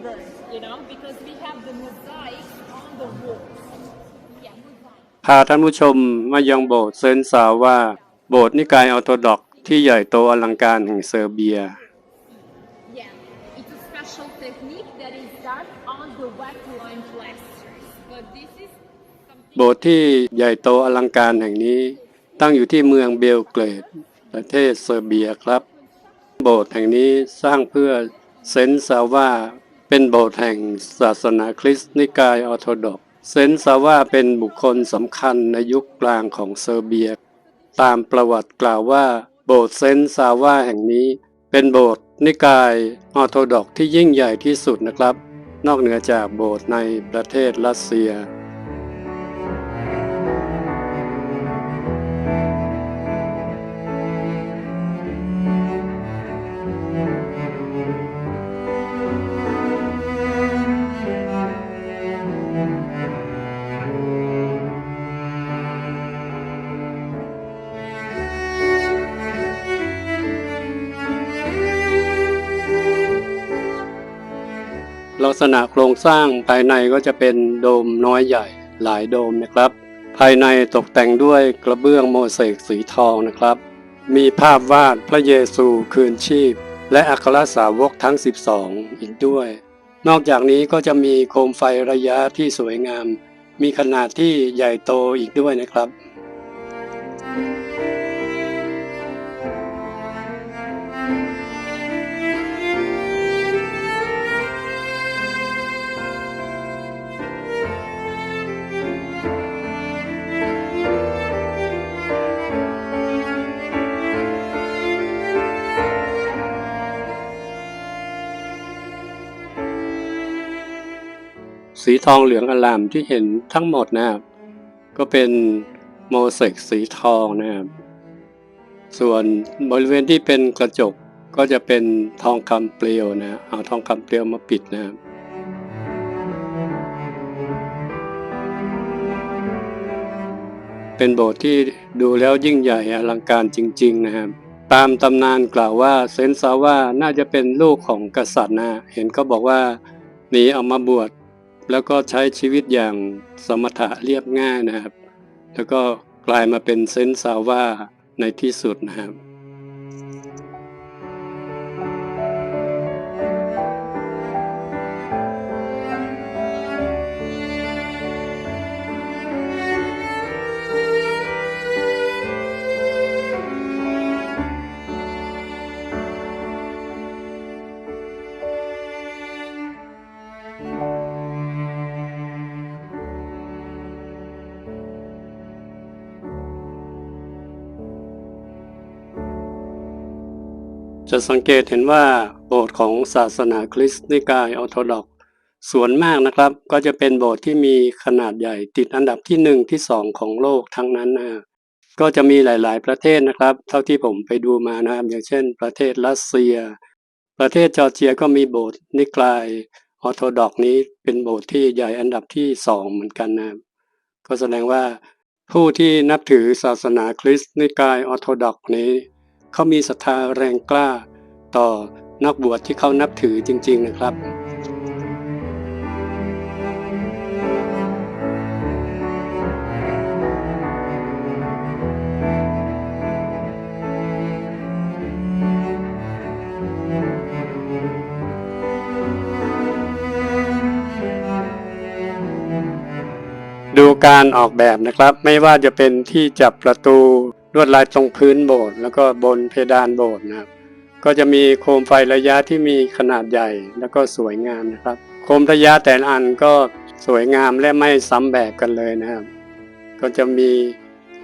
believers, you know, because we have the mosaic on the walls. Yeah, mosaic. พาท่านผู้ชมมายังโบสถ์เซนต์ซาวาโบสถ์นิกายออร์โธดอกซ์ที่ใหญ่โตอลังการแห่งเซอร์เบีย Yeah, it's a special technique that is done on the white line plasters. But this is something โบสถ์ที่ใหญ่โตอลังการแห่งนี้ตั้งอยู่ที่เมืองเบลเกรด ประเทศเซอร์เบียครับ โบสถ์แห่งนี้สร้างเพื่อเซนต์ซาวา เป็นโบสถ์แห่งศาสนาคริสต์นิกายออร์โธดอกซ์เซนซาว่าเป็นบุคคลสำคัญในยุคกลางของเซอร์เบีย ตามประวัติกล่าวว่า โบสถ์เซนซาว่าแห่งนี้ เป็นโบสถ์นิกายออร์โธดอกซ์ที่ยิ่งใหญ่ที่สุดนะครับ นอกเหนือจากโบสถ์ในประเทศรัสเซีย ลักษณะโครงสร้างภายในก็จะเป็นโดมน้อยใหญ่หลายโดมนะครับ ภายในตกแต่งด้วยกระเบื้องโมเสกสีทองนะครับ มีภาพวาดพระเยซูคืนชีพ และอัครสาวกทั้ง 12 อีกด้วย นอกจากนี้ก็จะมีโคมไฟระยะที่สวยงาม มีขนาดที่ใหญ่โตอีกด้วยนะครับ สีทองเหลืองอลามที่เห็นทั้งหมดนะครับก็เป็นโมเสกสีทองนะครับ ส่วนบริเวณที่เป็นกระจกก็จะเป็นทองคำเปลวนะเอาทองคำเปลวมาปิดนะครับเป็นโบสถ์ที่ดูแล้วยิ่งใหญ่อลังการจริง ๆ นะครับ ตามตำนานกล่าวว่าเซนซาว่าน่าจะเป็นลูกของกษัตริย์นะ เห็นเขาบอกว่าหนีเอามาบวช แล้วก็ใช้ชีวิตอย่างสมถะเรียบง่ายนะครับ แล้วก็กลายมาเป็นเซนซาว่าในที่สุดนะครับ จะสังเกตเห็นว่าโบสถ์ของศาสนาคริสต์นิกายออร์โธดอกซ์ส่วนมากนะครับ ก็จะเป็นโบสถ์ที่มีขนาดใหญ่ติดอันดับที่หนึ่งที่สองของโลกทั้งนั้นนะก็จะมีหลาย ๆ ประเทศนะครับ เท่าที่ผมไปดูมานะครับ อย่างเช่น ประเทศรัสเซีย ประเทศจอร์เจียก็มีโบสถ์นิกายออร์โธดอกซ์นี้เป็นโบสถ์ที่ใหญ่อันดับที่สองเหมือนกันนะครับก็แสดงว่าผู้ที่นับถือศาสนาคริสต์นิกายออร์โธดอกซ์นี้ เขามีศรัทธาแรงกล้าต่อนักบวชที่เขานับถือจริง ๆนะครับดูการออกแบบนะครับ ไม่ว่าจะเป็นที่จับประตู ลวดลายตรงพื้นโบสถ์แล้วก็บนเพดานโบสถ์นะครับ ก็จะมีโคมไฟระยะที่มีขนาดใหญ่แล้วก็สวยงามนะครับ โคมระยะแต่ละอันก็สวยงามและไม่ซ้ำแบบกันเลยนะครับ ก็จะมี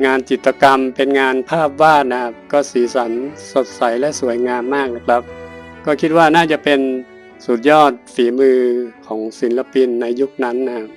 งานจิตรกรรมเป็นงานภาพวาดนะครับ ก็สีสันสดใสและสวยงามมากนะครับ ก็คิดว่าน่าจะเป็นสุดยอดฝีมือของศิลปินในยุคนั้นนะครับ